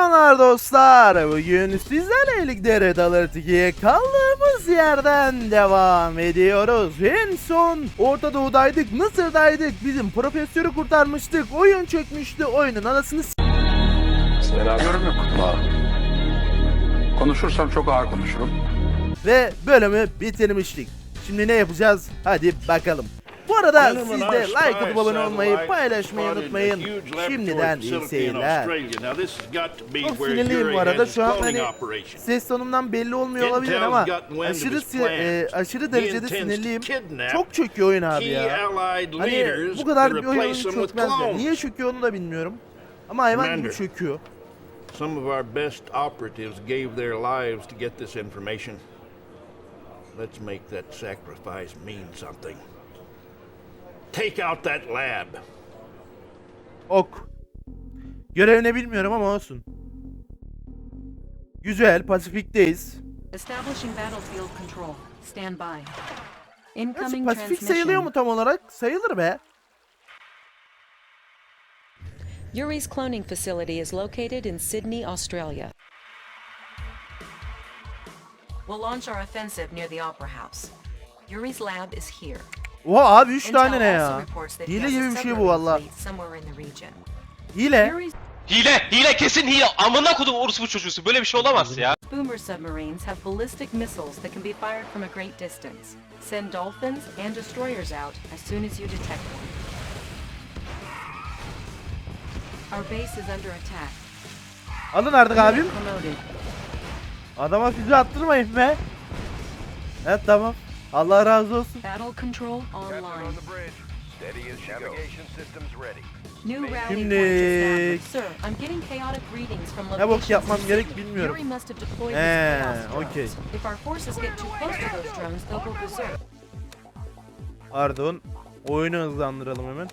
Selamlar dostlar. Bugün sizlerle birlikte Red Alert 2'ye kaldığımız yerden devam ediyoruz. En son Orta Doğu'daydık, Mısır'daydık. Bizim profesörü kurtarmıştık. Oyun çökmüştü. Oyunun anasını s- Yorum yok. Konuşursam çok ağır konuşurum. ve bölümü bitirmiştik. Şimdi ne yapacağız? Hadi bakalım. Bu arada siz de like atıp abone olmayı, paylaşmayı unutmayın. Şimdiden iyi seyirler. Çok sinirliyim bu arada. Şu an hani ses tonumdan belli olmuyor olabilir ama aşırı e, aşırı derecede sinirliyim. Çok çöküyor oyun abi ya. Hani bu kadar bir oyun çökmez ya. Niye çöküyor onu da bilmiyorum. Ama hayvan gibi çöküyor. Some of our best operatives gave their lives to get this information. Let's make that sacrifice mean something. Take out that lab. Ok. Görev ne bilmiyorum ama olsun. Güzel, Pasifik'teyiz. Establishing battlefield control. Stand by. Nasıl Incoming Pasifik sayılıyor mu tam olarak? Sayılır be. Yuri's cloning facility is located in Sydney, Australia. We'll launch our offensive near the Opera House. Yuri's lab is here. Oha abi 3 tane ne also ya? reports that he Hile gibi bir şey bu valla. fleet somewhere in the region. Hile. Hile, hile kesin hile. Amına kodum orospu çocuğusu. Böyle bir şey olamaz ya. boomer submarines have ballistic missiles that can be fired from a great distance. Send dolphins and destroyers out as soon as you detect one. Our base is under attack. Alın artık abim. Adama füze attırmayın be. Evet tamam. Allah razı olsun. Battle control online. New rally Şimdi- point established. Sir, I'm getting chaotic readings from Ne bok locations yapmam in gerek Sydney. bilmiyorum. Yuri must have deployed Ee, chaos drones. okey. If our forces get too close to those drones, they'll go berserk. Pardon. Oyunu hızlandıralım hemen.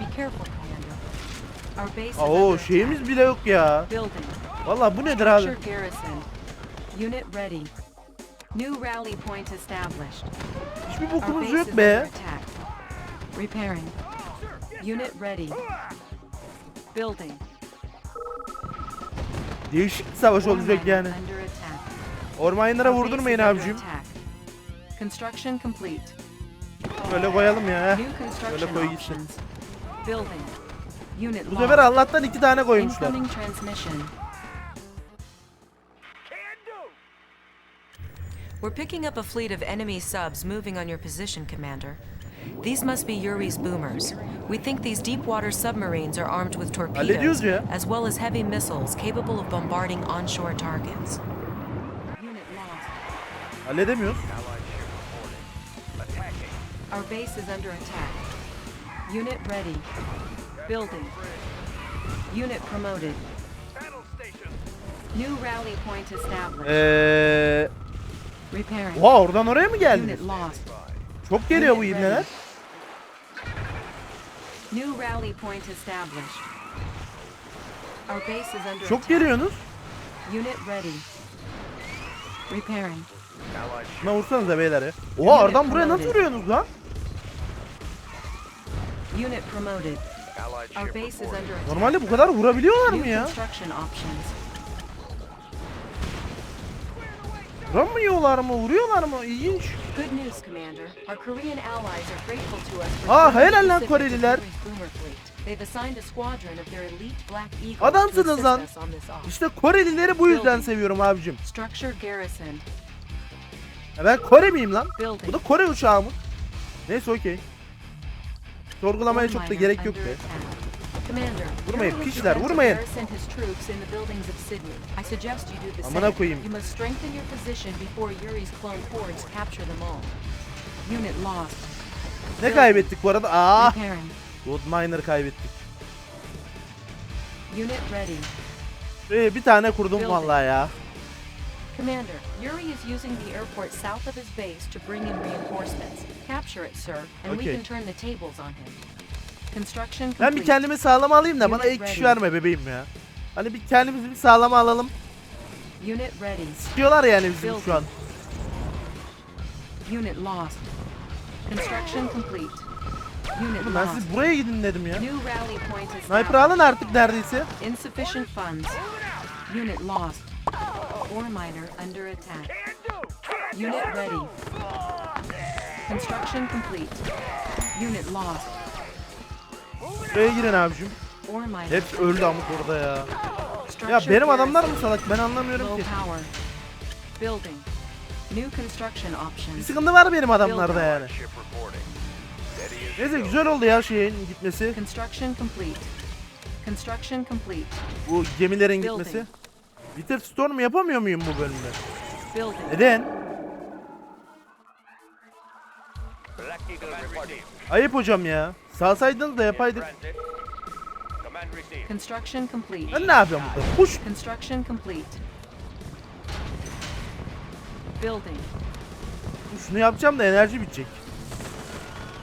Be careful, Commander. Our base is Oo under şeyimiz bile yok ya. Building. Valla bu nedir abi? Structure. Unit ready. New rally point established. Hiçbir bokumuz yok be. Repairing. Unit ready. Building. Değişik bir savaş olacak yani. Base vurdurmayın abicim. Construction complete. Böyle koyalım ya. Böyle koy gitsin. options. Building. Unit Bu sefer. Allah'tan iki tane koymuşlar. We're picking up a fleet of enemy subs moving on your position, Commander. These must be Yuri's boomers. We think these deep water submarines are armed with torpedoes, as well as heavy missiles capable of bombarding onshore targets. Unit lost. Halledemiyoruz. Our base is under attack. Unit ready. Building. Unit promoted. Battle station. New rally point established. Eee... Repairing. Oha oradan oraya mı geldi? Çok geliyor bu ibneler. ready. New rally point established. Our base is under Çok geliyorsunuz. Unit ready. Repairing. Şuna vursanıza beyler ya. Oha oradan buraya nasıl vuruyorsunuz lan? Unit promoted. Our base is under attack. Normalde bu kadar vurabiliyorlar mı ya? Grateful to us for Ah, sending helal lan Koreliler. Adamsınız lan. İşte Korelileri bu yüzden seviyorum abicim. Ya ben Kore miyim lan? Bu da Kore uçağı mı? Neyse okey. Sorgulamaya çok da gerek yok be. Vurmayın, piçler, vurmayın. Amına koyayım. You must strengthen your position before Yuri's clone hordes capture them all. Unit lost. Ne kaybettik bu arada? Aa. Gold Miner kaybettik. Unit ready. Ee, bir tane kurdum vallahi ya. Commander, Yuri is using the airport south of his base to bring in reinforcements. Capture it, sir, and Okay. we can turn the tables on him. Ben bir kendimi sağlama alayım da bana ek iş verme bebeğim ya. Hani bir kendimizi bir sağlama alalım. Diyorlar yani bizim şu an. Unit lost. Construction complete. Unit ben siz buraya gidin dedim ya. Sniper alın artık neredeyse. Insufficient funds. Unit lost. Ore miner under attack. Unit ready. Construction complete. Unit lost. Buraya girin abicim. Hepsi öldü amık orada ya. Ya benim adamlar mı salak ben anlamıyorum ki. Bir sıkıntı var benim adamlarda yani. Neyse güzel oldu ya şeyin gitmesi. Bu gemilerin gitmesi. Winter Storm yapamıyor muyum bu bölümde? Neden? Ayıp hocam ya. Salsaydınız da yapaydık. Construction complete. Ben ne yapıyorum burada? Push. Construction complete. Building. Şunu yapacağım da enerji bitecek.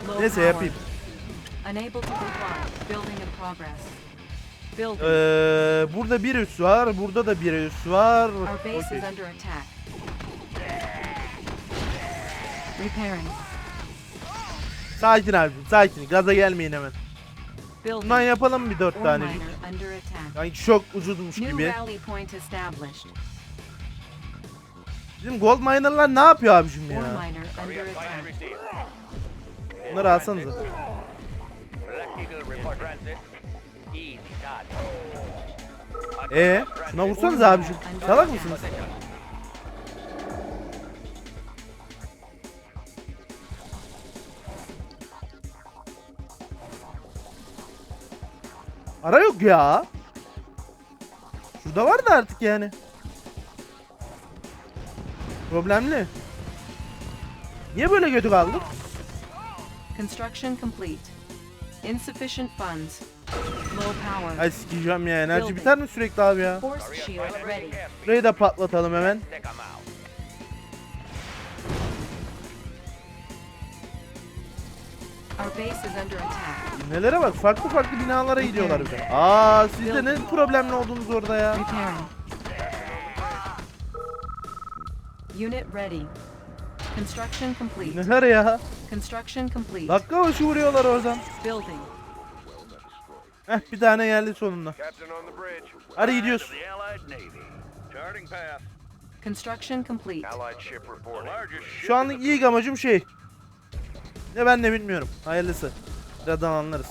Low Neyse power. yapayım. Unable to comply. Building in progress. Building. Ee, burada bir üs var. Burada da bir üs var. Our base Okey. is under attack. Repairing. Sakin abi. Sakin. Gaza gelmeyin hemen. Bundan yapalım bir dört tane. Sanki çok ucuzmuş New gibi. Bizim gold miner'lar ne yapıyor abicim ya? Bunları alsanıza. Ee, şuna vursanız abicim. Salak mısınız? Ara yok ya. Şurada var da artık yani. Problemli. Niye böyle kötü kaldık? Construction complete. Insufficient funds. Low power. Ay sikeceğim ya enerji biter mi sürekli abi ya? Burayı da patlatalım hemen. Nelere bak farklı farklı binalara gidiyorlar bir de. Aa siz de ne problemli oldunuz orada ya? Unit ready. Construction complete. Neler ya? Construction complete. Dakika başı vuruyorlar oradan. Building. Heh bir tane geldi sonunda. Hadi gidiyoruz. Construction complete. Şu anlık ilk amacım şey. Ne ben de bilmiyorum. Hayırlısı. Birazdan anlarız.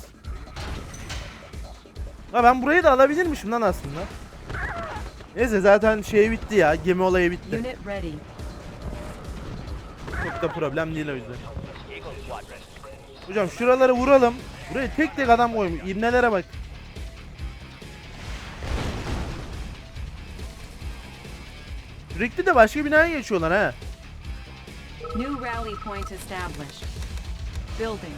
Ha ben burayı da alabilirmişim lan aslında. Neyse zaten şey bitti ya. Gemi olayı bitti. Çok da problem değil o yüzden. Hocam şuraları vuralım. Buraya tek tek adam koymuş. İbnelere bak. Sürekli de başka binaya geçiyorlar ha. New rally point established. Building.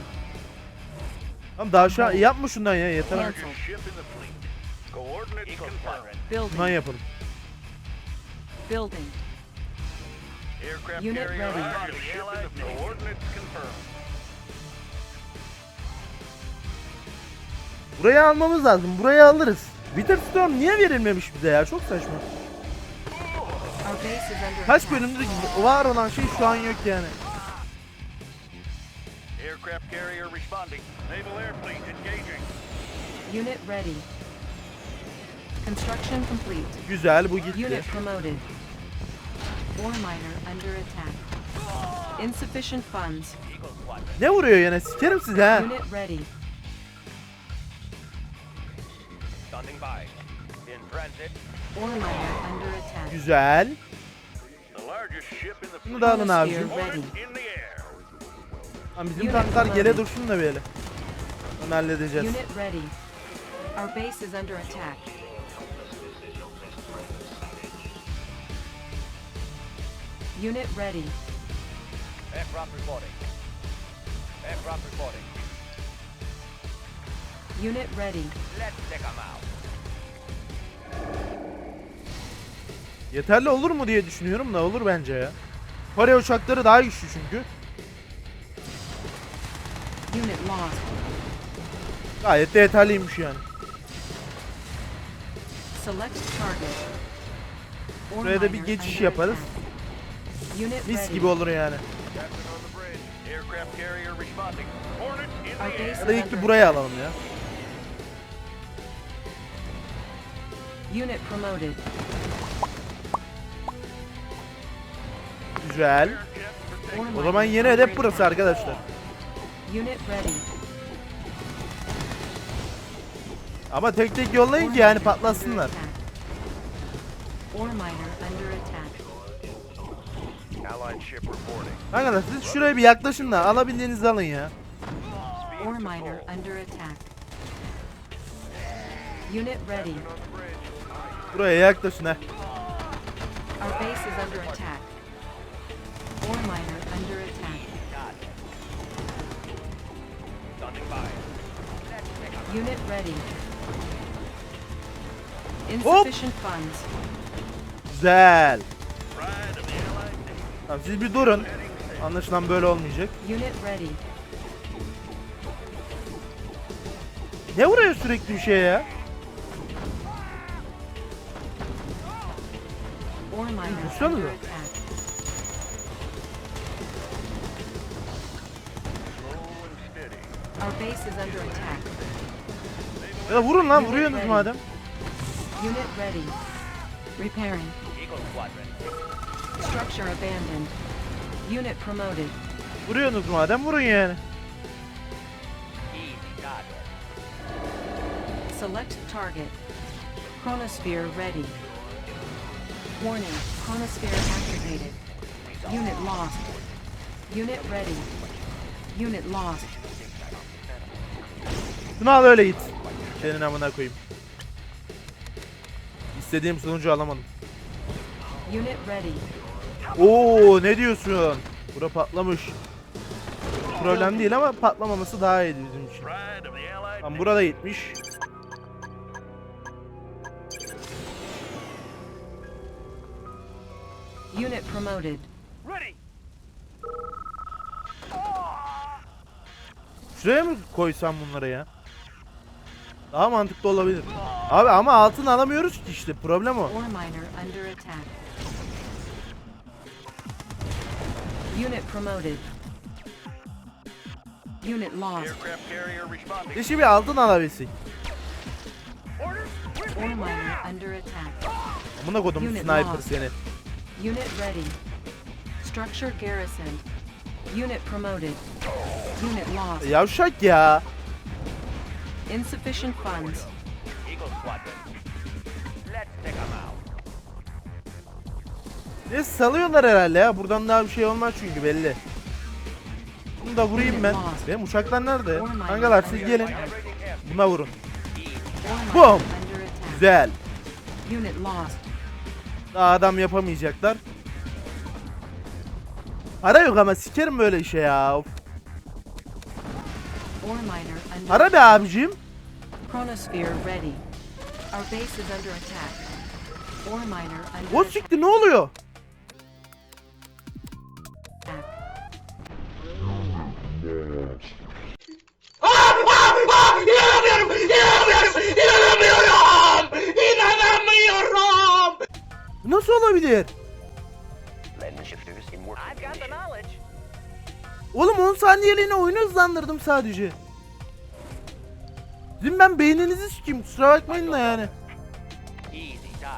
Tamam daha şu an yapma şundan ya yeter. Cancel. ship in the fleet. Coordinates confirmed. Bundan Building. yapalım. Building. Aircraft Unit carrier ready. largest ship in the fleet. Coordinates confirmed. Burayı almamız lazım. Burayı alırız. Witherstorm niye verilmemiş bize ya? Çok saçma. Our base is under Kaç attack. bölümdür var olan şey şu an yok yani. Aircraft carrier responding. Naval air fleet engaging. Unit ready. Construction complete. Güzel bu gitti. Unit promoted. Ore miner under attack. Insufficient funds. Ne vuruyor yine? Sikerim sizi ha. Unit ready. Standing by. In transit. Ore miner under attack. Güzel. The largest ship in the Bunu da alın abicim. ready. In the air. Lan bizim Unit tanklar promoted. gele dursun da böyle. Onu halledeceğiz. Unit ready. Our base is under attack. Unit ready. Aircraft reporting. Aircraft reporting. Unit ready. Let's take them out. Yeterli olur mu diye düşünüyorum da olur bence ya. Kore uçakları daha güçlü çünkü. Unit lost. Gayet de yeterliymiş yani. Select target. Ore Buraya da bir geçiş yaparız. Mis gibi olur yani. Ya da ilk bir buraya alalım ya. Unit promoted. Güzel. O zaman yeni hedef burası arkadaşlar. Unit ready. Ama tek tek yollayın ki yani patlasınlar. Allied ship reporting. Arkadaşlar siz şuraya bir yaklaşın da alabildiğinizi alın ya. Ore miner under attack. Unit ready. Buraya yaklaşın ha. Our base is under attack. Ore miner under attack. Unit ready. Insufficient funds. Güzel. Tamam siz bir durun. Anlaşılan böyle olmayacak. Unit ready. Ne vuruyor sürekli bir şey ya? Vursana da. Our base is under attack. Ya da vurun lan vuruyorsunuz madem. Unit ready. Repairing. Structure abandoned. Unit promoted. Vuruyorsunuz madem vurun yani. Select target. Chronosphere ready. Warning. Chronosphere activated. Unit lost. Unit ready. Unit lost. Şunu al öyle git. Senin amına koyayım. İstediğim sonucu alamadım. Unit ready. Oo ne diyorsun? Bura patlamış. Problem değil ama patlamaması daha iyi bizim için. Tam burada gitmiş. Unit promoted. Ready. Şuraya mı koysam bunları ya? Daha mantıklı olabilir. Abi ama altın alamıyoruz ki işte problem o. Unit promoted. Unit lost. Keşke bir altın alabilsek. Amına kodum sniper seni. Unit ready. Structure garrisoned. Unit promoted. Unit lost. Yavşak ya. Insufficient funds. Eagle Squadron. Let's take them out. Ne salıyorlar herhalde ya. Buradan daha bir şey olmaz çünkü belli. Bunu da vurayım ben. Benim uçaklar nerede? Kankalar siz gelin. Buna vurun. Attack. Güzel. Daha adam yapamayacaklar. Para yok ama sikerim böyle işe ya. Of. Ore miner under Para be abicim. Chronosphere ready. Our base is under attack. Ore miner under O sikti ne oluyor? attack. Nasıl olabilir? Oğlum 10 saniyeliğine oyunu hızlandırdım sadece. Sizin ben beyninizi sikeyim kusura bakmayın da yani.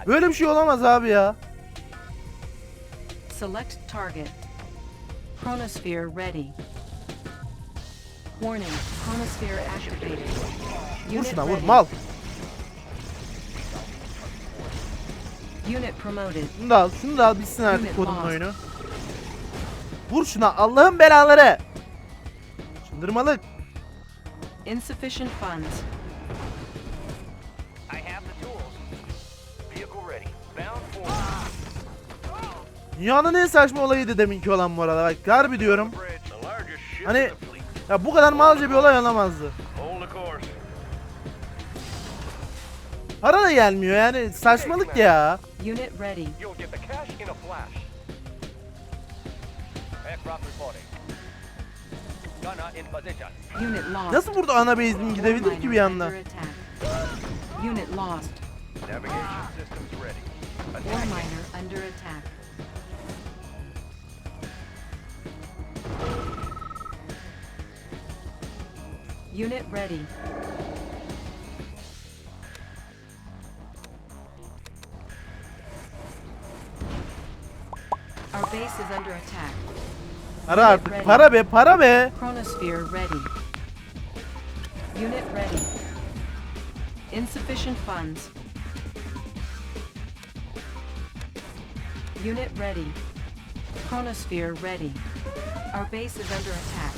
Böyle bir şey olamaz abi ya. Select target. Chronosphere ready. Warning. Chronosphere activated. Vur şuna vur mal. Unit promoted. Şunu da al şunu da al bitsin artık kodumun oyunu. Vur şuna Allah'ın belaları. Çıldırmalık. Insufficient funds. I have the tools. Vehicle ready. Bound for Dünyanın en saçma olayıydı deminki olan bu arada. Bak harbi diyorum. Hani-. Ya bu kadar malca bir olay olamazdı. Hold the course. Para da gelmiyor yani saçmalık ya. Unit ready. Nasıl burada ana base'im gidebilir ki bir anda? Unit lost. Navigation systems ready. Attack. miner under attack. Unit ready. Our base is under attack. Para artık. Para be para be. Chronosphere ready. Unit ready. Insufficient funds. Unit ready. Chronosphere ready. Our base is under attack.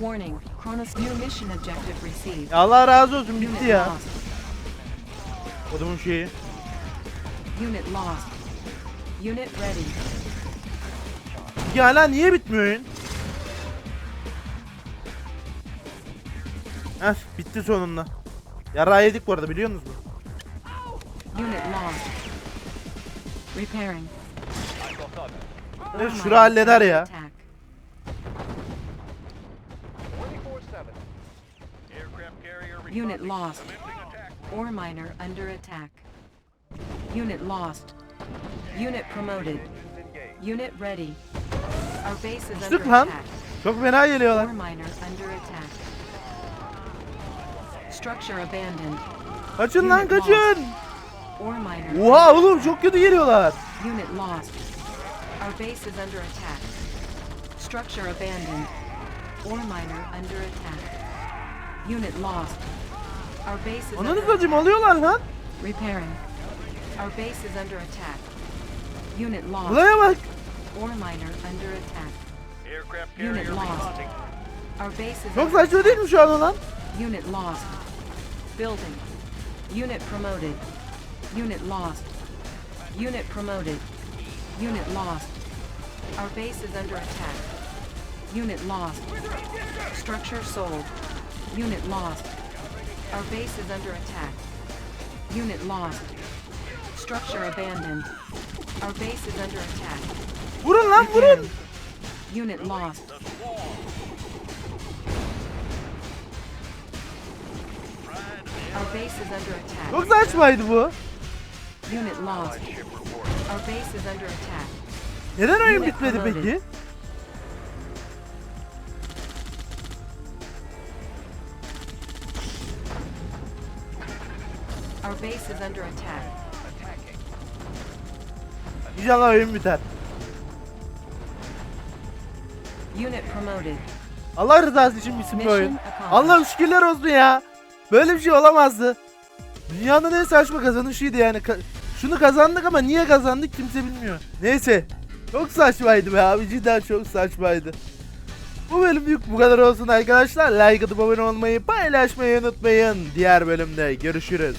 Warning, Chronos new mission objective received. Allah razı olsun bitti Unit ya. lost. Adamın şeyi. Unit lost. Unit ready. Ya hala niye bitmiyor oyun? Heh bitti sonunda. Yara yedik bu arada biliyor musunuz? Unit lost. Repairing. Evet, şura halleder ya. attack. 24-7. Aircraft carrier Unit lost. Ore miner under attack. Unit lost. Unit promoted. Unit ready. Sıçtık lan. Çok fena geliyorlar. Kaçın lan kaçın. Oha oğlum çok kötü geliyorlar. Unit lost. Our base is under attack. Structure abandoned. Ore miner under attack. Unit lost. Our base is Ananı satayım alıyorlar lan. Repairing. Our base is under attack. Unit lost. Buraya bak. Ore miner under attack. Aircraft Unit lost. responding. Our base is Çok under saçma değil mi şu an olan? Unit lost. Building. Unit promoted. Unit lost. Unit promoted. Unit lost. Our base is under attack. Unit lost. Structure sold. Unit lost. Our base is under attack. Unit lost. Structure abandoned. Our base is under attack. Vurun lan vurun. Unit lost. Our base is under attack. Çok saçmaydı bu. Unit lost. Our base is under attack. Neden oyun bitmedi peki? Our base is under attack. İnşallah oyun biter. Unit promoted. Allah rızası için bu Mission oyun. Allah şükürler olsun ya. Böyle bir şey olamazdı. Dünyanın en saçma kazanışıydı yani. Ka- şunu kazandık ama niye kazandık kimse bilmiyor. Neyse. Çok saçmaydı be abi. Cidden çok saçmaydı. Bu bölümlük bu kadar olsun arkadaşlar. Like atıp abone olmayı, paylaşmayı unutmayın. Diğer bölümde görüşürüz.